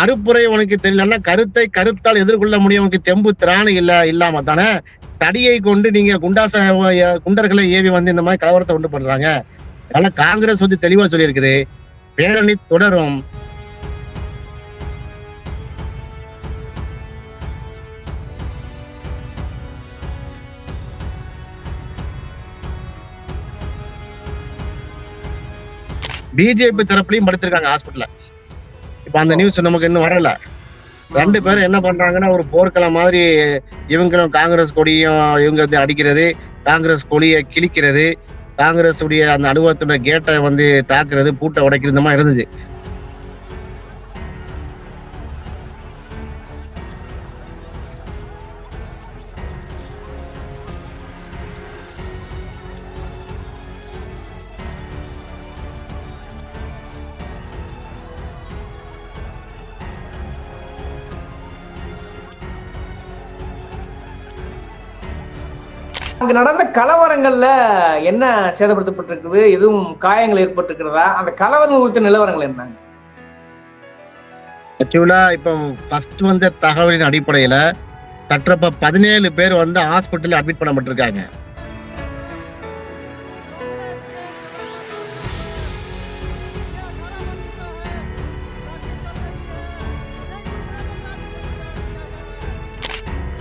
கருப்புரை உனக்கு தெரியலன்னா கருத்தை கருத்தால் எதிர்கொள்ள முடியும். உனக்கு தெம்பு திராணி இல்ல இல்லாம தானே? தடியை கொண்டு நீங்க குண்டாச குண்டர்களை ஏவி வந்து இந்த மாதிரி கலவரத்தை உண்டு பண்றாங்க. அதனால காங்கிரஸ் வந்து தெளிவா சொல்லியிருக்குது. பேரணி தொடரும். பிஜேபி தரப்புலயும் படுத்திருக்காங்க ஹாஸ்பிட்டல்ல இப்ப அந்த நியூஸ் நமக்கு இன்னும் வரல. ரெண்டு பேரும் என்ன பண்றாங்கன்னா ஒரு போர்க்களம் மாதிரி இவங்களும் காங்கிரஸ் கொடியும் இவங்க வந்து அடிக்கிறது காங்கிரஸ் கொடியை கிழிக்கிறது காங்கிரஸ் உடைய அந்த அலுவலகத்தோட கேட்டை வந்து தாக்குறது பூட்டை உடைக்கிறது மாதிரி இருந்துச்சு. அங்கு நடந்த கலவரங்கள்ல என்ன சேதப்படுத்தப்பட்டிருக்குது? எதுவும் காயங்கள் ஏற்பட்டிருக்கிறதா? அந்த கலவரம் குறித்த நிலவரங்கள் என்ன? ஆக்சுவலா இப்போ ஃபர்ஸ்ட் வந்த தகவலின் அடிப்படையில சற்றப்ப பதினேழு பேர் வந்து ஹாஸ்பிட்டல் அட்மிட் பண்ணப்பட்டிருக்காங்க.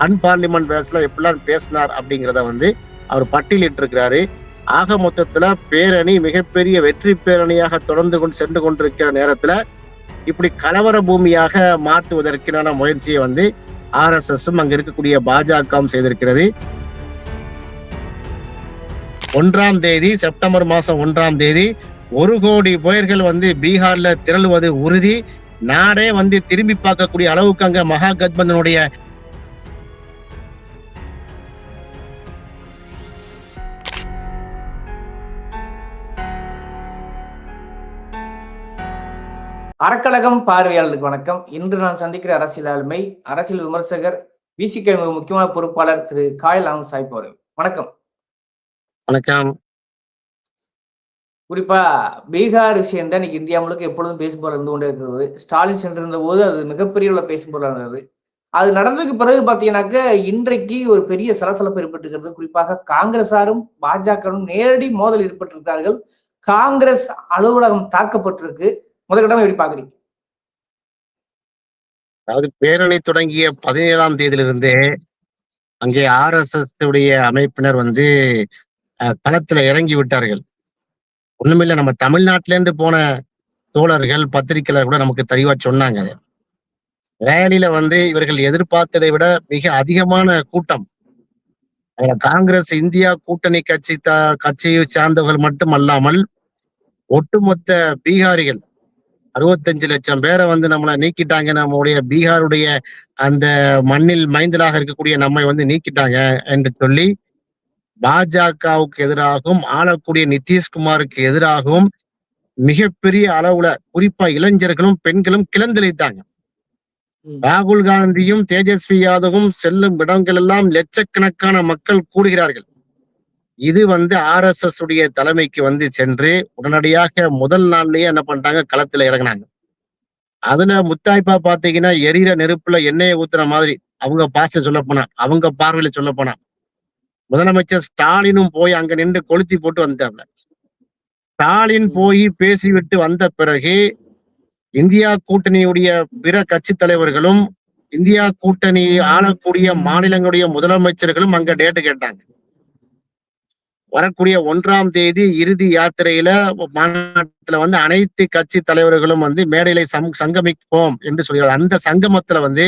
அன்பார்லிமெண்ட் பேஸ்ல எப்படிலாம் பேசினார் அப்படிங்கிறத வந்து அவர் பட்டியலிட்டு இருக்கிறாரு ஆக மொத்தத்துல பேரணி மிகப்பெரிய வெற்றி பேரணியாக தொடர்ந்து கொண்டு சென்று கொண்டிருக்கிற நேரத்துல இப்படி கலவர பூமியாக மாற்றுவதற்கான முயற்சியை வந்து ஆர்எஸ்எஸும் அங்க இருக்கக்கூடிய பாஜகவும் செய்திருக்கிறது. ஒன்றாம் தேதி செப்டம்பர் மாசம் ஒன்றாம் தேதி ஒரு கோடி புயல்கள் வந்து பீகார்ல திரளுவது உறுதி. நாடே வந்து திரும்பி பார்க்கக்கூடிய அளவுக்கு அங்க மகா கத்பந்தனுடைய அறக்கழகம் பார்வையாளர்களுக்கு வணக்கம். இன்று நாம் சந்திக்கிற அரசியல் ஆளுமை அரசியல் விமர்சகர் விசிக முக்கியமான பொறுப்பாளர் திரு காயல் ஆம் சாய்ப் அவர்கள். வணக்கம். வணக்கம். குறிப்பா பீகார் விஷயம் தான் இன்னைக்கு இந்தியா முழுக்க எப்பொழுதும் பேசுபொருள் இருந்து கொண்டே இருக்கிறது. ஸ்டாலின் சென்றிருந்த போது அது மிகப்பெரிய உள்ள பேசுபொருளாக இருந்தது அது நடந்ததுக்கு பிறகு பாத்தீங்கன்னாக்க இன்றைக்கு ஒரு பெரிய சலசலப்பு ஏற்பட்டிருக்கிறது. குறிப்பாக காங்கிரசாரும் பாஜகவும் நேரடி மோதல் ஏற்பட்டிருக்கிறார்கள் காங்கிரஸ் அலுவலகம் தாக்கப்பட்டிருக்கு. முதலிடம் எப்படி பாக்குறீங்க அதாவது பேரணி தொடங்கிய பதினேழாம் தேதியிலிருந்தே அங்கே ஆர்எஸ்எஸ் உடைய அமைப்பினர் வந்து அஹ், களத்துல இறங்கி விட்டார்கள். ஒண்ணுமில்ல நம்ம தமிழ்நாட்டில இருந்து போன தோழர்கள் பத்திரிகையாளர் கூட நமக்கு தெளிவா சொன்னாங்க. ரேலியில வந்து இவர்கள் எதிர்பார்த்ததை விட மிக அதிகமான கூட்டம். அதுல காங்கிரஸ் இந்தியா கூட்டணி கட்சி த கட்சியை சார்ந்தவர்கள் மட்டும் அல்லாமல் ஒட்டுமொத்த பீகாரிகள் அறுபத்தஞ்சு லட்சம் பேரை வந்து நம்மளை நீக்கிட்டாங்க. நம்முடைய பீகாருடைய அந்த மண்ணில் மைந்தலாக இருக்கக்கூடிய நம்மை வந்து நீக்கிட்டாங்க என்று சொல்லி பாஜகவுக்கு எதிராகவும் ஆளக்கூடிய நிதிஷ்குமாருக்கு எதிராகவும் மிகப்பெரிய அளவுல குறிப்பா இளைஞர்களும் பெண்களும் கிளந்தளித்தாங்க. ராகுல் காந்தியும் தேஜஸ்வி யாதவும் செல்லும் இடங்கள் எல்லாம் லட்சக்கணக்கான மக்கள் கூடுகிறார்கள். இது வந்து ஆர்எஸ்எஸ் உடைய தலைமைக்கு வந்து சென்று உடனடியாக முதல் நாள்லயே என்ன பண்ணிட்டாங்க களத்துல இறங்குனாங்க. அதுல முத்தாய்ப்பா பாத்தீங்கன்னா எரியிற நெருப்புல எண்ணெயை ஊத்துற மாதிரி அவங்க பாச சொல்ல போனா அவங்க பார்வையில சொல்ல போனா முதலமைச்சர் ஸ்டாலினும் போய் அங்க நின்று கொளுத்தி போட்டு வந்தாங்க ஸ்டாலின் போய் பேசிவிட்டு வந்த பிறகு இந்தியா கூட்டணியுடைய பிற கட்சி தலைவர்களும் இந்தியா கூட்டணி ஆளக்கூடிய மாநிலங்களுடைய முதலமைச்சர்களும் அங்க டேட்டு கேட்டாங்க. வரக்கூடிய ஒன்றாம் தேதி இறுதி யாத்திரையில மாநாட்டுல வந்து அனைத்து கட்சி தலைவர்களும் வந்து மேடையில சம் சங்கமிப்போம் என்று சொல்கிறார். அந்த சங்கமத்துல வந்து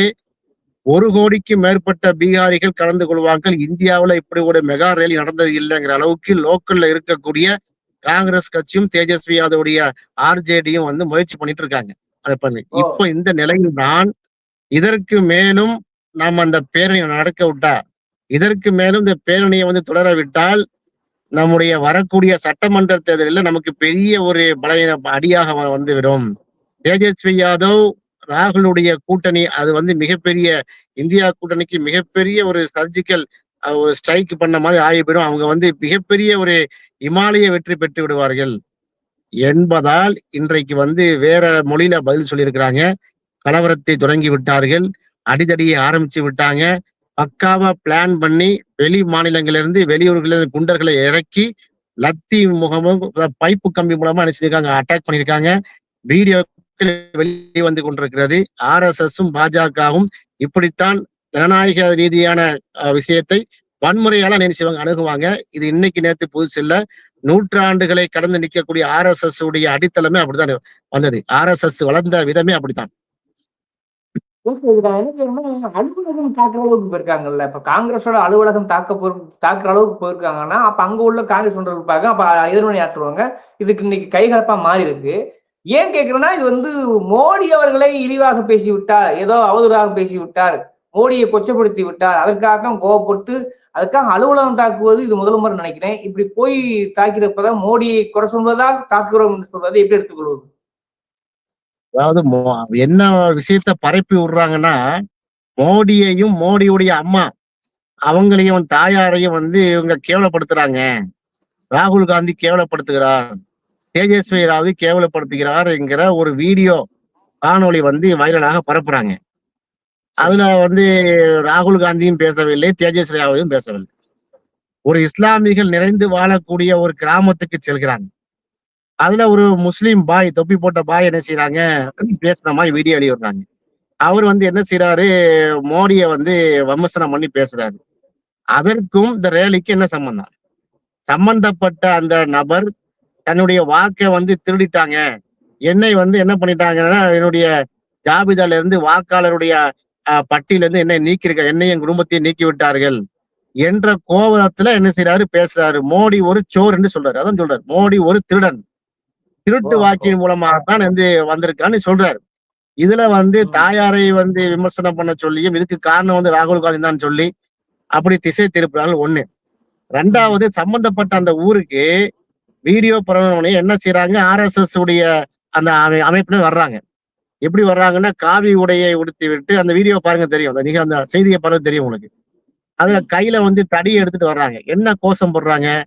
ஒரு கோடிக்கு மேற்பட்ட பீகாரிகள் கலந்து கொள்வார்கள். இந்தியாவுல இப்படி ஒரு மெகா ரேலி நடந்தது இல்லைங்கிற அளவுக்கு லோக்கல்ல இருக்கக்கூடிய காங்கிரஸ் கட்சியும் தேஜஸ்வி யாதவுடைய ஆர்ஜேடியும் வந்து முயற்சி பண்ணிட்டு இருக்காங்க. அதை பண்ணி. இப்ப இந்த நிலையில் தான் இதற்கு மேலும் நாம் அந்த பேரணியை நடக்க விட்டா இதற்கு மேலும் இந்த பேரணியை வந்து தொடர விட்டால் நம்முடைய வரக்கூடிய சட்டமன்ற தேர்தலில் நமக்கு பெரிய ஒரு பலவீன அடியாக வந்துவிடும். தேஜஸ்வி யாதவ் ராகுலுடைய கூட்டணி அது வந்து மிகப்பெரிய இந்தியா கூட்டணிக்கு மிகப்பெரிய ஒரு சர்ஜிக்கல் ஒரு ஸ்ட்ரைக் பண்ண மாதிரி ஆகி போயிடும் அவங்க வந்து மிகப்பெரிய ஒரு இமாலய வெற்றி பெற்று விடுவார்கள். என்பதால் இன்றைக்கு வந்து வேற மொழியில பதில் சொல்லியிருக்கிறாங்க. கலவரத்தை தொடங்கி விட்டார்கள். அடிதடியை ஆரம்பிச்சு விட்டாங்க. பக்காவா பிளான் பண்ணி வெளி மாநிலங்களிலிருந்து வெளியூர்களிலிருந்து குண்டர்களை இறக்கி லத்தி முகமும் பைப்பு கம்பி மூலமா அனுப்பிச்சிருக்காங்க. அட்டாக் பண்ணியிருக்காங்க. வீடியோ வெளியே வந்து கொண்டிருக்கிறது. ஆர் எஸ் எஸும் பாஜகவும் இப்படித்தான் ஜனநாயக ரீதியான விஷயத்தை வன்முறையால நினைச்சவங்க அணுகுவாங்க. இது இன்னைக்கு நேற்று புதுசு இல்ல நூற்றாண்டுகளை கடந்து நிற்கக்கூடிய ஆர் எஸ் எஸ் உடைய அடித்தளமே அப்படித்தான் வந்தது. ஆர் எஸ் எஸ் வளர்ந்த விதமே அப்படித்தான். நான் என்ன கேட்கணும்னா அலுவலகம் தாக்குற அளவுக்கு போயிருக்காங்கல்ல இப்ப காங்கிரஸோட அலுவலகம் தாக்க போ தாக்குற அளவுக்கு போயிருக்காங்கன்னா அப்ப அங்க உள்ள காங்கிரஸ் தொண்டர்கள் இருப்பாங்க. அப்ப எதிர்மணி ஆற்றுவாங்க. இதுக்கு இன்னைக்கு கைகலப்பா மாறி இருக்கு. ஏன் கேக்குறேன்னா இது வந்து மோடி அவர்களை இழிவாக பேசி விட்டார் ஏதோ அவதூறாக பேசி விட்டார் மோடியை கொச்சப்படுத்தி விட்டார். அதற்காக தான் கோவப்பட்டு அதுக்காக அலுவலகம் தாக்குவது இது முதல் முறை நினைக்கிறேன். இப்படி போய் தாக்கிறப்பதான் மோடியை குறை சொல்வதால் தாக்குகிறோம் என்று சொல்வதை எப்படி எடுத்துக்கொள்வது? அதாவது மோ- என்ன விஷயத்த பரப்பி விடுறாங்கன்னா மோடியையும் மோடியுடைய அம்மா அவங்களையும் தாயாரையும் வந்து இவங்க கேவலப்படுத்துறாங்க. ராகுல் காந்தி கேவலப்படுத்துகிறார். தேஜஸ்வி ராவதி கேவலப்படுத்துகிறார் என்கிற ஒரு வீடியோ காணொளி வந்து வைரலாக பரப்புறாங்க. அதுல வந்து ராகுல் காந்தியும் பேசவில்லை தேஜஸ்வி ராவதியும் பேசவில்லை. ஒரு இஸ்லாமிகள் நிறைந்து வாழக்கூடிய ஒரு கிராமத்துக்கு செல்கிறாங்க. அதுல ஒரு முஸ்லீம் பாய் தொப்பி போட்ட பாய் என்ன செய்யறாங்க பேசுன மாதிரி வீடியோ வெளியிடுறாங்க. அவர் வந்து என்ன செய்யறாரு மோடிய வந்து விமர்சனம் பண்ணி பேசுறாரு. அதற்கும் இந்த ரேலிக்கு என்ன சம்பந்தம்? சம்பந்தப்பட்ட அந்த நபர் தன்னுடைய வாக்கை வந்து திருடிட்டாங்க. என்னை வந்து என்ன பண்ணிட்டாங்கன்னா என்னுடைய ஜாபிதால இருந்து வாக்காளருடைய பட்டியல இருந்து என்னை நீக்கிருக்க என்னையும் என் குடும்பத்தையும் நீக்கி விட்டார்கள் என்ற கோபத்துல என்ன செய்யறாரு பேசுறாரு. மோடி ஒரு சோர் என்று சொல்றாரு. அதான் சொல்றாரு. மோடி ஒரு திருடன். திருட்டு. வாக்கின் மூலமாக தான் வந்து வந்திருக்கான்னு சொல்றாரு. இதுல வந்து. தாயாரை வந்து விமர்சனம் பண்ண சொல்லியும் இதுக்கு காரணம் வந்து ராகுல் காந்தி தான் சொல்லி அப்படி திசை திருப்புறாங்க ஒண்ணு. ரெண்டாவது சம்பந்தப்பட்ட அந்த ஊருக்கு வீடியோ பரவனே என்ன செய்யறாங்க ஆர்எஸ்எஸ் உடைய அந்த அமை- அமைப்பினர் வர்றாங்க. எப்படி வர்றாங்கன்னா காவி உடையை உடுத்தி விட்டு அந்த வீடியோ பாருங்க தெரியும். அந்த நீங்க அந்த செய்தியை பாருங்க தெரியும் உங்களுக்கு. அதுல கையில வந்து தடியை எடுத்துட்டு வர்றாங்க. என்ன கோஷம் போடுறாங்க?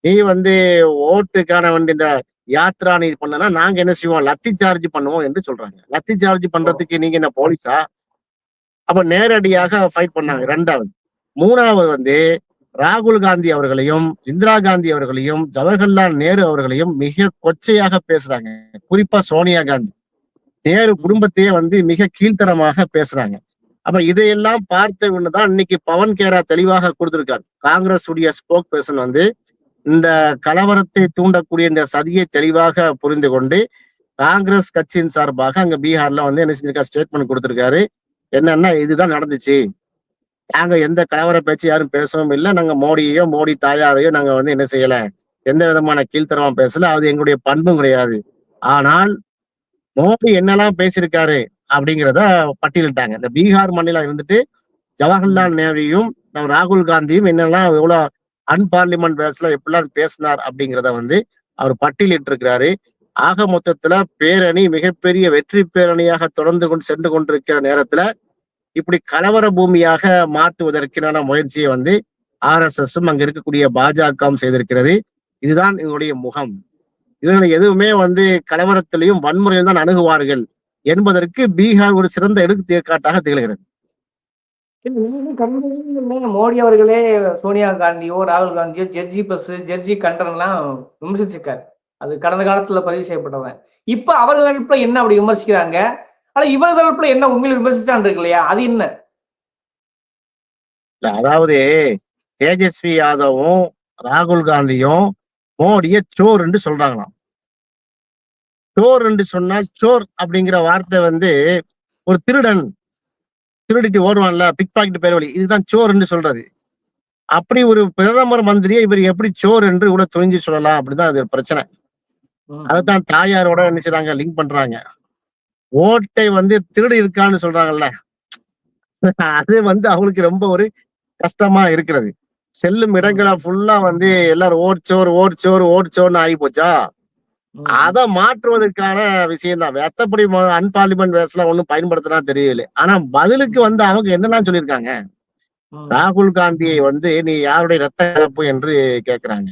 நீ வந்து ஓட்டுக்கான வந்து இந்த யாத்ரா நீ பண்ணனா நாங்க என்ன செய்வோம்? லத்தி சார்ஜ் பண்ணுவோம் என்று சொல்றாங்க. லத்தி சார்ஜ் பண்றதுக்கு நீங்க என்ன போலீஸா அப்ப நேரடியாக ஃபைட் பண்ணாங்க. ரெண்டாவது மூணாவது வந்து ராகுல் காந்தி அவர்களையும் இந்திரா காந்தி அவர்களையும் ஜவஹர்லால் நேரு அவர்களையும் மிக கொச்சையாக பேசுறாங்க. குறிப்பா சோனியா காந்தி. நேரு குடும்பத்தையே வந்து மிக கீழ்த்தரமாக பேசுறாங்க. அப்ப இதையெல்லாம் பார்த்த தான் இன்னைக்கு பவன் கேரா தெளிவாக கொடுத்திருக்காரு. காங்கிரஸ் உடைய ஸ்போக் பர்சன் வந்து இந்த கலவரத்தை தூண்டக்கூடிய இந்த சதியை தெளிவாக புரிந்து கொண்டு காங்கிரஸ் கட்சியின் சார்பாக அங்க பீகார்ல வந்து என்ன செஞ்சிருக்காரு ஸ்டேட்மெண்ட் கொடுத்திருக்காரு. என்னன்னா இதுதான் நடந்துச்சு. நாங்க எந்த கலவர பேச்சு யாரும் பேசவும் இல்லை. நாங்க மோடியையோ மோடி தாயாரையோ நாங்க வந்து என்ன செய்யல. எந்த விதமான கீழ்த்தரமா பேசல. அது எங்களுடைய பண்பும் கிடையாது. ஆனால் மோடி என்னெல்லாம் பேசியிருக்காரு அப்படிங்கிறத பட்டியலிட்டாங்க. இந்த பீகார் மாநிலம் இருந்துட்டு ஜவஹர்லால் நேருவையும் ராகுல் காந்தியும் என்னெல்லாம் எவ்வளவு அன்பார்லிமெண்ட் வேர்ஸ்ல எப்படிலாம் பேசினார் அப்படிங்கிறத வந்து அவர் பட்டியலிட்டு இருக்கிறாரு ஆக மொத்தத்துல பேரணி மிகப்பெரிய வெற்றி பேரணியாக தொடர்ந்து கொண்டு சென்று கொண்டிருக்கிற நேரத்துல இப்படி கலவர பூமியாக மாற்றுவதற்கான முயற்சியை வந்து ஆர் எஸ் எஸ்ஸும் அங்க இருக்கக்கூடிய பாஜகவும் செய்திருக்கிறது. இதுதான் இவங்களுடைய முகம். இவர்கள் எதுவுமே வந்து கலவரத்திலையும் வன்முறையில் தான் அணுகுவார்கள் என்பதற்கு பீகார் ஒரு சிறந்த எடுத்துக்காட்டாக திகழ்கிறது இல்ல, நீங்க கடந்த காலங்கள்ல மோடி அவர்களே சோனியா காந்தியோ ராகுல் காந்தியோ ஜெர்ஜி பஸ் ஜெர்ஜி கண்டன்லாம் விமர்சிச்சிருக்காரு. அது கடந்த காலத்துல பதிவு செய்யப்பட்டவன். இப்ப அவர்கள் தரப்புல என்ன அப்படி விமர்சிக்கிறாங்க? ஆனா இவர் தரப்புல என்ன உண்மையில விமர்சித்தான் இருக்கு இல்லையா? அது என்ன? அதாவது தேஜஸ்வி யாதவும் ராகுல் காந்தியும் மோடிய சோர் என்று சொல்றாங்களாம். சோர் என்று சொன்னா சோர் அப்படிங்கிற வார்த்தை வந்து ஒரு திருடன் திருடிட்டு ஓடுவான்ல பிக் பாக்கெட் பேர் வழி இதுதான் சோர் என்று சொல்றது. அப்படி ஒரு பிரதமர் மந்திரியை இவர் எப்படி சோர் என்று இவ்வளவு துணிஞ்சு சொல்லலாம்? அப்படிதான் அது ஒரு பிரச்சனை. அதுதான் தாயாரோட என்ன செய்றாங்க? லிங்க் பண்றாங்க. ஓட்டை வந்து திருடி இருக்கான்னு சொல்றாங்கல்ல. அது வந்து அவங்களுக்கு ரொம்ப ஒரு கஷ்டமா இருக்கிறது. செல்லும் இடங்களை ஃபுல்லா வந்து எல்லாரும் ஓட்சோர் ஓட்சோர் ஓட்சோர்னு ஆகி போச்சா. அதை மாற்றுவதற்கான விஷயம் தான் மத்தபடி அன்பார்லிமெண்ட் வேர்ஸ்லாம் ஒண்ணும் பயன்படுத்தினா தெரியல ஆனா பதிலுக்கு வந்து அவங்க என்னெல்லாம் சொல்லியிருக்காங்க. ராகுல் காந்தியை வந்து நீ யாருடைய ரத்த கலப்பு என்று கேக்குறாங்க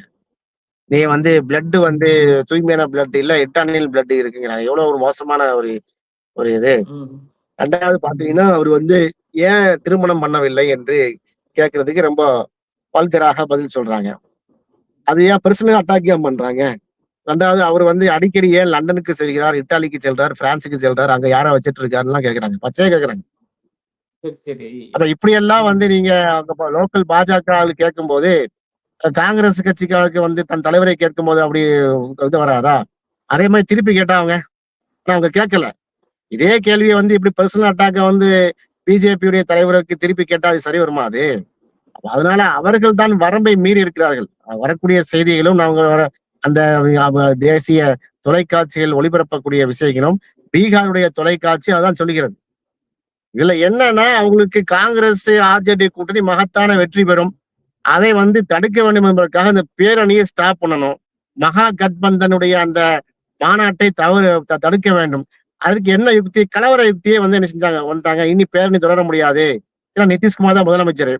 நீ வந்து பிளட் வந்து தூய்மையான பிளட் இல்ல எட்டானியல் பிளட் இருக்குங்கிறாங்க எவ்வளவு ஒரு மோசமான ஒரு ஒரு இது ம். 2வது பார்த்தீங்கன்னா, அவரு வந்து ஏன் திருமணம் பண்ணவில்லை என்று கேட்கிறதுக்கு ரொம்ப வல்கராக பதில் சொல்றாங்க. அது ஏன் பெர்சனல் அட்டாக் ஏன் பண்றாங்க? 2வது அவரு வந்து அடிக்கடி ஏன் லண்டனுக்கு செல்கிறார், இத்தாலிக்கு செல்றார், பிரான்சுக்கு செல்றார், அங்க யார வச்சுட்டு இருக்காருன்னுலாம் கேட்கறாங்க. பச்சையா சரி. அப்ப இப்படியெல்லாம் வந்து நீங்க அங்க லோக்கல் பாஜக ஆளு கேட்கும்போது, அ காங்கிரஸ் கட்சிக்காரருக்கு வந்து தன் தலைவரை கேட்கும்போது அப்படி இது வராதா? அதே மாரி திருப்பி கேட்டா அவங்க? ஆனா அவங்க கேட்கல. இதே கேள்விய வந்து இப்படி பெர்சனல் அட்டாக்க வந்து பிஜேபியுடைய தலைவருக்கு திருப்பி கேட்டா அது சரி வருமா அது? அதனால அவர்கள் தான் வரம்பை மீறி இருக்கிறார்கள். வரக்கூடிய செய்திகளும் நாங்க வர அந்த தேசிய தொலைக்காட்சிகள் ஒளிபரப்பக்கூடிய விஷயங்களும், பீகாருடைய தொலைக்காட்சி அதான் சொல்லுகிறது. இதுல என்னன்னா, அவங்களுக்கு காங்கிரஸ், ஆர்ஜேடி கூட்டணி மகத்தான வெற்றி பெறும். அதை வந்து தடுக்க வேண்டும் என்பதற்காக அந்த பேரணியை ஸ்டாப் பண்ணணும். மகா கட்பந்தனுடைய அந்த மாநாட்டை தவறு த தடுக்க வேண்டும். அதற்கு என்ன யுக்தி? கலவர யுக்தியை வந்து என்ன செஞ்சாங்க? வந்துட்டாங்க. இனி பேரணி தொடர முடியாது. ஏன்னா நிதிஷ்குமார் தான் முதலமைச்சர்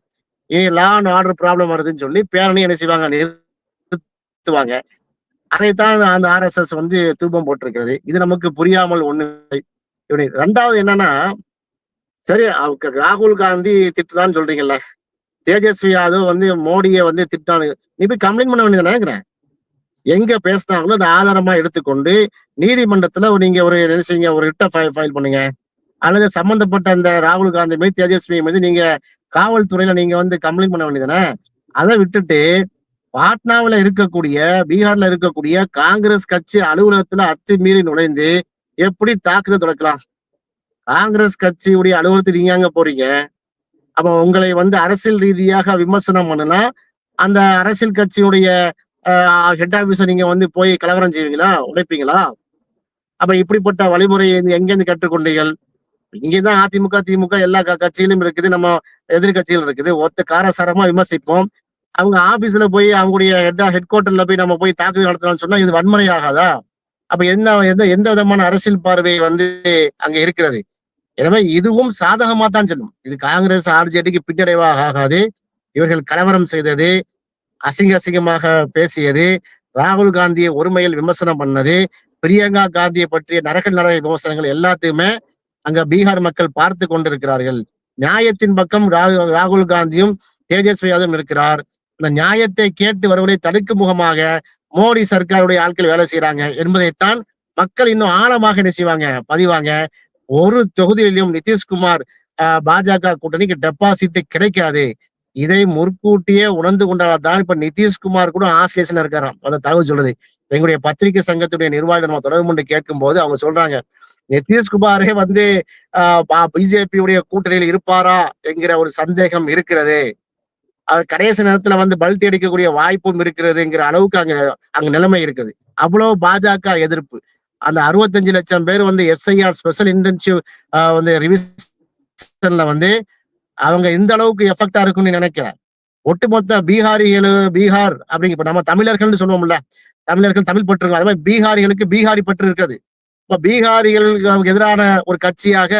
இனி லா அண்ட் ஆர்டர் ப்ராப்ளம் வருதுன்னு சொல்லி பேரணி என்ன செய்வாங்க? நிறுத்துவாங்க. அதைத்தான் அந்த ஆர்எஸ்எஸ் வந்து தூபம் போட்டிருக்கிறது. இது நமக்கு புரியாமல் ஒண்ணு இப்படி ரெண்டாவது என்னன்னா, சரி ராகுல் காந்தி திட்டுறான்னு சொல்றீங்கல்ல. தேஜஸ்வி யாதவ் வந்து மோடிய வந்து திட்டானு. நீ போய் கம்ப்ளைண்ட் பண்ண வேண்டியதுதானேங்கிறேன். எங்க பேசினாங்களோ அதை ஆதாரமா எடுத்துக்கொண்டு நீதிமன்றத்துல நீங்க ஒரு என்ன செய்யுங்க? ஒரு ரிட்ட ஃபைல் ஃபைல் பண்ணுங்க. அல்லது சம்பந்தப்பட்ட அந்த ராகுல் காந்தி மீது, தேஜஸ்வி மீது நீங்க காவல்துறையில நீங்க வந்து கம்ப்ளைண்ட் பண்ண வேண்டியதுதானே. அதை விட்டுட்டு பாட்னாவில் இருக்கக்கூடிய, பீகார்ல இருக்கக்கூடிய காங்கிரஸ் கட்சி அலுவலகத்துல அத்துமீறி நுழைந்து எப்படி தாக்குதல் தொடக்கலாம் காங்கிரஸ் கட்சியுடைய அலுவலகத்துக்கு நீங்க அங்க போறீங்க? அப்ப உங்களை வந்து அரசியல் ரீதியாக விமர்சனம் பண்ணுனா, அந்த அரசியல் கட்சியுடைய ஹெட் ஆபீஸ நீங்க வந்து போய் கலவரம் செய்வீங்களா? உழைப்பீங்களா அப்ப இப்படிப்பட்ட வழிமுறையை எங்கேருந்து கற்றுக்கொண்டீர்கள்? இங்கேதான் அதிமுக, திமுக எல்லா கட்சியிலும் இருக்குது. நம்ம எதிர்க்கட்சிகள் இருக்குது. ஒத்த காரசாரமா விமர்சிப்போம். அவங்க ஆபீஸ்ல போய் அவங்களுடைய ஹெட் ஹெட் குவார்டர்ல போய் நம்ம போய் தாக்குதல் நடத்தலாம்னு சொன்னா இது வன்முறை ஆகாதா? அப்ப என்ன எந்த எந்த விதமான அரசியல் பார்வை வந்து அங்க இருக்கிறது? எனவே இதுவும் சாதகமா தான் செல்லும். இது காங்கிரஸ், ஆர்ஜேடிக்கு பின்னடைவாக ஆகாது. இவர்கள் கலவரம் செய்தது, அசிங்க அசிங்கமாக பேசியது, ராகுல் காந்தியை ஒருமையில் விமர்சனம் பண்ணது, பிரியங்கா காந்தியை பற்றிய நரக நடை விமர்சனங்கள் எல்லாத்தையுமே அங்க பீகார் மக்கள் பார்த்து கொண்டிருக்கிறார்கள். நியாயத்தின் பக்கம் ராகுல் காந்தியும், தேஜஸ்வி யாதவும் இருக்கிறார். அந்த நியாயத்தை கேட்டு வருவதை தடுக்கும் முகமாக மோடி சர்க்காருடைய ஆட்கள் வேலை செய்யறாங்க என்பதைத்தான் மக்கள் இன்னும் ஆழமாக என்ன செய்வாங்க? பதிவாங்க. ஒரு தொகுதியிலும் நிதிஷ்குமார் பாஜக கூட்டணிக்கு டெபாசிட் கிடைக்காது. இதை முற்கூட்டியே உணர்ந்து கொண்டால் தான் இப்ப நிதிஷ்குமார் கூட ஆசிரியர் இருக்காராம். அந்த தகவல் சொல்லுது. எங்களுடைய பத்திரிகை சங்கத்துடைய நிர்வாகிகள் நம்ம தொடர்பு கொண்டு கேட்கும்போது அவங்க சொல்றாங்க. நிதிஷ்குமாரே வந்து ஆஹ் பா கூட்டணியில் இருப்பாரா? என்கிற ஒரு சந்தேகம் இருக்கிறது. அவர் கடைசி நேரத்துல வந்து பல்தி அடிக்கக்கூடிய வாய்ப்பும் இருக்கிறதுங்கிற அளவுக்கு அங்க அங்க நிலைமை இருக்குது. அவ்வளவு பாஜக எதிர்ப்பு. அந்த 65,00,000 பேர் வந்து எஸ்ஐஆர் ஸ்பெஷல் இன்டர்ன்ஷிப் வந்து ரிவிஷன்ல வந்து அவங்க இந்த அளவுக்கு எஃபெக்டா இருக்கும்னு நினைக்கிறேன் ஒட்டுமொத்த பீகாரிகள் பீகார் அப்படிங்க இப்ப நம்ம தமிழர்கள்னு சொல்லுவோம்ல. தமிழர்கள் தமிழ் பற்று இருக்கும். அது மாரி பீகாரிகளுக்கு பீகாரி பற்று இருக்கிறது. இப்ப பீகாரிகளுக்கு எதிரான ஒரு கட்சியாக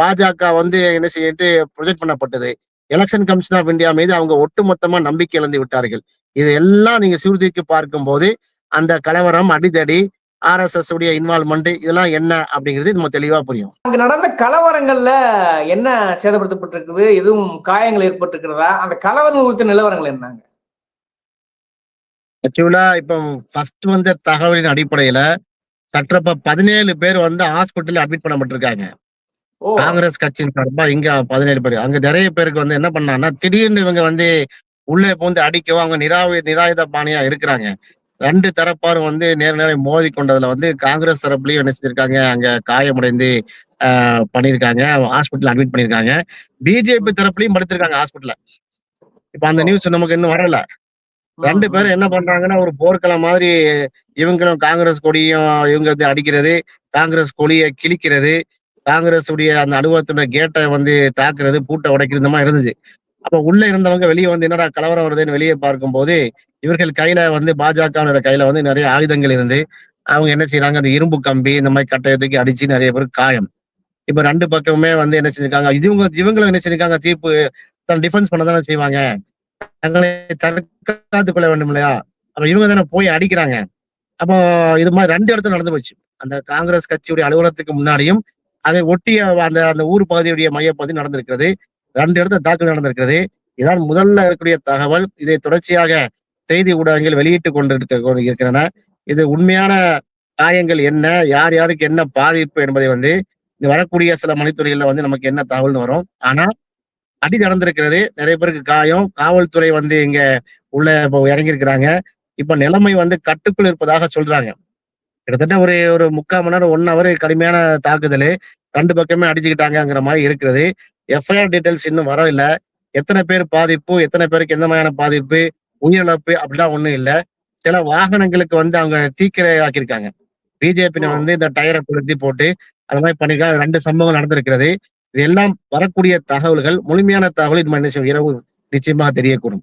பாஜக வந்து என்ன செய்யிட்டு ப்ரொஜெக்ட் பண்ணப்பட்டது. எலக்ஷன் கமிஷன் ஆஃப் இந்தியா மீது அவங்க ஒட்டுமொத்தமா நம்பிக்கை இழந்து விட்டார்கள். இது எல்லாம் நீங்க சீர்தூக்கி பார்க்கும்போது, அந்த கலவரம், அடிதடி, ஆர்எஸ்எஸ் உடைய இன்வால்வ்மென்ட் இதெல்லாம் என்ன அப்படிங்கிறது நம்ம தெளிவா புரியும். அங்க நடந்த கலவரங்கள்ல என்ன சேதப்படுத்தப்பட்டிருக்குது? எதுவும் காயங்கள் ஏற்பட்டிருக்கிறதா? அந்த கலவரம் குறித்த நிலவரங்கள் என்னங்க? ஆக்சுவலா இப்ப ஃபர்ஸ்ட் வந்த தகவலின் அடிப்படையில, சற்றப்ப 17 பேர் வந்து ஹாஸ்பிட்டல்ல அட்மிட் பண்ணப்பட்டிருக்காங்க. காங்கிரஸ் கட்சியின் சார்பா இங்க 17 பேரு. அங்க நெறைய பேருக்கு வந்து என்ன பண்ணாங்கன்னா, திடீர்னு இவங்க வந்து உள்ளே புகுந்து அடிக்கவும், அவங்க நிராவி நிராயுத பாணியா இருக்கிறாங்க. 2 தரப்பாரும் வந்து நேர நேர மோதிக் கொண்டதுல வந்து காங்கிரஸ் தரப்புலயும் என்ன செஞ்சிருக்காங்க, அங்க காயமடைந்து அ பண்ணியிருக்காங்க. ஹாஸ்பிட்டல்ல அட்மிட் பண்ணியிருக்காங்க. பிஜேபி தரப்புலயும் படுத்திருக்காங்க ஹாஸ்பிட்டல்ல. இப்ப அந்த! நியூஸ் நமக்கு இன்னும் வரல. 2 ம், பேரும். என்ன பண்றாங்கன்னா, ஒரு போர்க்களம் மாதிரி இவங்களும் காங்கிரஸ் கொடியும் இவங்க வந்து அடிக்கிறது, காங்கிரஸ் கொடிய கிழிக்கிறது, காங்கிரஸ் உடைய அந்த அலுவலகத்தோட கேட்டை வந்து தாக்குறது, பூட்டை உடைக்கிறது இந்த மாதிரி இருந்துச்சு. அப்ப உள்ள இருந்தவங்க வெளியே வந்து என்னடா கலவரம் வருதுன்னு வெளியே பார்க்கும்போது, இவர்கள் கையில வந்து பாஜகவினரோட கையில வந்து நிறைய ஆயுதங்கள் இருந்து, அவங்க என்ன செய்யறாங்க அந்த இரும்பு கம்பி இந்த மாதிரி கட்டயத்துக்கு தூக்கி அடிச்சு நிறைய பேருக்கு காயம். இப்ப ரெண்டு பக்கமுமே வந்து என்ன செஞ்சிருக்காங்க, இவங்க இவங்களும் என்ன செஞ்சிருக்காங்க, தீர்ப்பு தன் டிஃபென்ஸ் பண்ண தானே செய்வாங்க. தங்களை தற்காத்து கொள்ள வேண்டும் இல்லையா? அப்ப இவங்க தானே போய் அடிக்கிறாங்க. அப்போ இது மாதிரி ரெண்டு இடத்துல நடந்து போச்சு. அந்த காங்கிரஸ் கட்சியுடைய அலுவலகத்துக்கு முன்னாடியும், அதை ஒட்டிய அந்த அந்த ஊர் பகுதியுடைய மையப்பகுதி நடந்திருக்கிறது. ரெண்டு இடத்துல தாக்குதல் நடந்திருக்கிறது. இதான் முதல்ல இருக்கக்கூடிய தகவல். இதை தொடர்ச்சியாக செய்தி ஊடகங்கள் வெளியிட்டு கொண்டிருக்க இருக்கின்றன இது உண்மையான காயங்கள் என்ன? யார் யாருக்கு என்ன பாதிப்பு என்பதை வந்து வரக்கூடிய சில மணித்துறைகள்ல வந்து நமக்கு என்ன தகவல்னு வரும். ஆனா அடி நடந்திருக்கிறது. நிறைய பேருக்கு காயம். காவல்துறை வந்து இங்க உள்ள இப்போ இறங்கி இருக்கிறாங்க இப்ப நிலைமை வந்து கட்டுக்குள் இருப்பதாக சொல்றாங்க. கிட்டத்தட்ட ஒரு ஒரு முக்கால் மணி நேரம் ஒன் ஹவர் கடுமையான தாக்குதல். ரெண்டு பக்கமே அடிச்சுக்கிட்டாங்கங்கிற மாதிரி இருக்கிறது எஃப்ஐஆர் டீடைல்ஸ் இன்னும் வரவில்லை. எத்தனை பேர் பாதிப்பு எத்தனை பேருக்கு எந்த மாதிரியான பாதிப்பு உயிரிழப்பு அப்படிலாம் ஒண்ணும் இல்ல. சில வாகனங்களுக்கு வந்து அவங்க தீக்கிரை ஆக்கியிருக்காங்க. பிஜேபி. வந்து இந்த டயரை கொளுத்தி போட்டு அது மாதிரி பண்ணிருக்காங்க ரெண்டு சம்பவங்கள் நடந்திருக்கிறது. இது எல்லாம் வரக்கூடிய தகவல்கள் முழுமையான தகவல் என்ன செய்வோம் இரவு நிச்சயமாக தெரியக்கூடும்.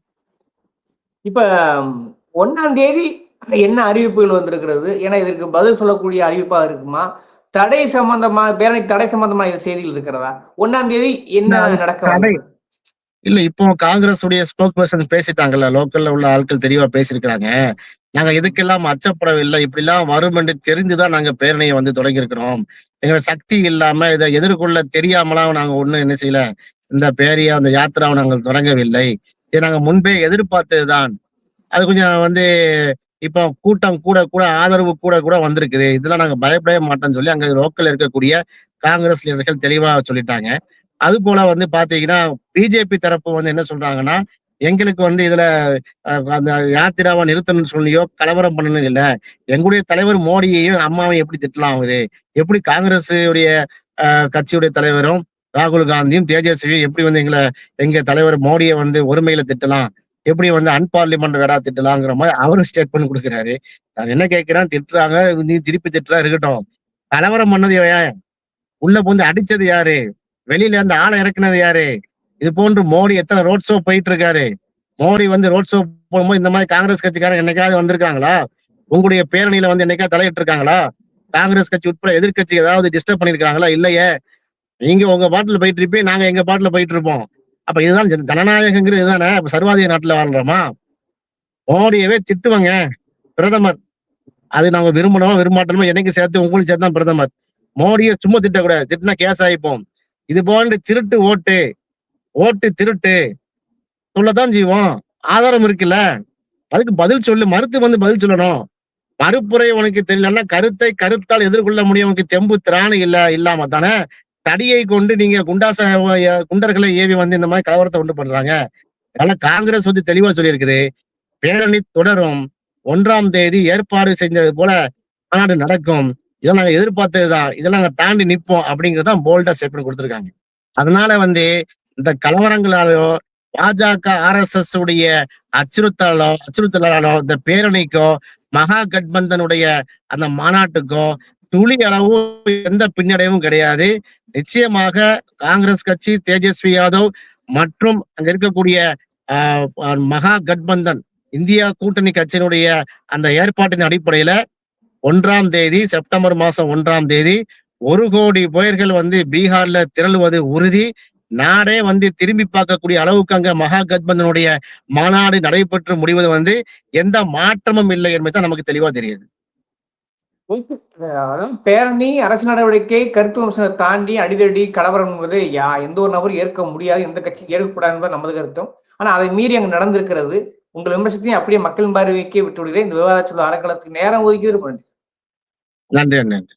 இப்ப ம், ஒண்ணாம் தேதி என்ன அறிவிப்புகள் வந்திருக்கிறது? ஏன்னா இதற்கு பதில் சொல்லக்கூடிய அறிவிப்பா இருக்குமா? தடை சம்பந்தமா பேரணி தடை சம்பந்தமா இது செய்திகள் இருக்கிறதா? ஒண்ணாம் தேதி என்ன நான் நடக்க தடை- வாய்ப்பு? இல்ல இப்போ காங்கிரஸ் உடைய ஸ்போக் பர்சன் பேசிட்டாங்கல்ல லோக்கல்ல உள்ள ஆட்கள் தெளிவா பேசியிருக்கிறாங்க. நாங்க இதுக்கெல்லாம் அச்சப்படவில்லை. இப்படி எல்லாம் வரும் என்று தெரிந்துதான் நாங்க பேரணியை வந்து தொடங்கி இருக்கிறோம் எங்க சக்தி இல்லாம இதை எதிர்கொள்ள தெரியாமலாம் நாங்க ஒண்ணும் என்ன செய்யல. இந்த பேரிய அந்த யாத்திராவை நாங்கள் தொடங்கவில்லை. இதை நாங்க முன்பே எதிர்பார்த்ததுதான். அது கொஞ்சம் வந்து இப்போ கூட்டம் கூட கூட ஆதரவு கூட கூட வந்திருக்குது. இதெல்லாம் நாங்க பயப்படவே மாட்டோம்னு சொல்லி அங்க லோக்கல் இருக்கக்கூடிய காங்கிரஸ் லீடர்கள் தெளிவா சொல்லிட்டாங்க. அது போல வந்து பாத்தீங்கன்னா பிஜேபி தரப்பு வந்து என்ன சொல்றாங்கன்னா எங்களுக்கு வந்து இதுல அந்த யாத்திராவை நிறுத்தணும்னு சொல்லியோ கலவரம் பண்ணணும் இல்ல. எங்களுடைய தலைவர் மோடியையும் அம்மாவையும் எப்படி திட்டலாம் அவரு? எப்படி காங்கிரஸுடைய அஹ், கட்சியுடைய தலைவரும் ராகுல் காந்தியும் தேஜஸ்வியும் எப்படி வந்து எங்களை எங்க தலைவர் மோடியை வந்து ஒருமையில திட்டலாம்? எப்படி வந்து அன்பார்லிமெண்ட் வேடா திட்டலாங்கிற மாதிரி அவரும் ஸ்டேட்மெண்ட் கொடுக்குறாரு. நான் என்ன கேட்கிறேன்? திட்டுறாங்க. நீ திருப்பி திட்டுறா இருக்கட்டும். கலவரம் பண்ணது ஏன்? உள்ள வந்து அடிச்சது யாரு? வெளியில இருந்து ஆளை இறக்குனது யாரு? இது போன்று மோடி எத்தனை ரோட் ஷோ போயிட்டு இருக்காரு மோடி வந்து ரோட் ஷோ போகும்போது இந்த மாதிரி காங்கிரஸ் கட்சிக்காரங்க என்னைக்காவது வந்திருக்காங்களா? உங்களுடைய பேரணியில வந்து என்னைக்காவது தலையிட்டு இருக்காங்களா காங்கிரஸ் கட்சி உட்பட எதிர்க்கட்சி ஏதாவது டிஸ்டர்ப் பண்ணிருக்காங்களா இல்லையே. நீங்க உங்க பாட்டில் போயிட்டு இருப்பீங்க நாங்க எங்க பாட்டில் போயிட்டு இருப்போம் அப்ப இதுதான் ஜனநாயகங்கிறது இதுதானே? இப்ப சர்வாதிக நாட்டுல வாழ்றோமா? மோடியவே திட்டுவாங்க பிரதமர். அது நாங்க விரும்பணுமா விரும்பாட்டணுமோ என்னைக்கு சேர்த்து உங்களுக்கு சேர்த்து தான் பிரதமர். மோடியை சும்மா திட்டக்கூடாது. திட்டினா கேஸ் ஆகிப்போம் இது போன்ற திருட்டு ஓட்டு. ஓட்டு திருட்டு. சொல்லதான் செய்வோம். ஆதாரம் இருக்குல்ல? அதுக்கு பதில் சொல்லு. மறுத்து வந்து பதில் சொல்லணும். மறுப்புரை உனக்கு தெரியலன்னா கருத்தை கருத்தால் எதிர்கொள்ள முடியும். உனக்கு தெம்பு திராணி இல்ல இல்லாம தானே? தடியை கொண்டு நீங்க குண்டாச குண்டர்களை ஏவி வந்து இந்த மாதிரி கலவரத்தை உண்டு பண்றாங்க. அதனால காங்கிரஸ் வந்து தெளிவா சொல்லியிருக்குது. பேரணி தொடரும். ஒன்றாம் தேதி ஏற்பாடு செஞ்சது போல மாநாடு நடக்கும். இதை நாங்க எதிர்பார்த்ததுதான் இதெல்லாம் நாங்க தாண்டி நிப்போம் அப்படிங்கறதான் போல்டா ஸ்டேட்மெண்ட் கொடுத்துருக்காங்க. அதனால வந்து இந்த கலவரங்களாலோ பாஜக ஆர் எஸ் எஸ் உடைய அச்சுறுத்தலோ அச்சுறுத்தலாலோ இந்த பேரணிக்கோ மகா கட்பந்தனுடைய அந்த மாநாட்டுக்கோ துளி அளவும் எந்த பின்னடைவும் கிடையாது. நிச்சயமாக காங்கிரஸ் கட்சி தேஜஸ்வி யாதவ் மற்றும் அங்க இருக்கக்கூடிய ஆஹ், மகா கட்பந்தன் இந்தியா கூட்டணி கட்சியினுடைய அந்த ஏற்பாட்டின் அடிப்படையில ஒன்றாம் தேதி செப்டம்பர் மாசம் ஒன்றாம் தேதி ஒரு கோடி பயிர்கள் வந்து பீகார்ல திரளுவது உறுதி. நாடே வந்து திரும்பி பார்க்கக்கூடிய அளவுக்கு அங்க மகா கட்பந்தனுடைய மாநாடு நடைபெற்று முடிவது வந்து எந்த மாற்றமும் இல்லை என்பது நமக்கு தெளிவா தெரியுது. பேரணி அரசு நடவடிக்கை கருத்து வம்சனை தாண்டி அடிதடி கலவரம் என்பது யா எந்த ஒரு நபரும் ஏற்க முடியாது எந்த கட்சி ஏற்கக்கூடாது என்பது நமது கருத்தும். ஆனா அதை மீறி அங்கு நடந்திருக்கிறது. உங்கள் விமர்சனத்தையும் அப்படியே மக்கள் பார்வைக்கே விட்டு விடுகிறேன் இந்த விவாத சொல்ல அறக்களத்துக்கு நேரம் ஒதுக்கி நன்றி நன்றி.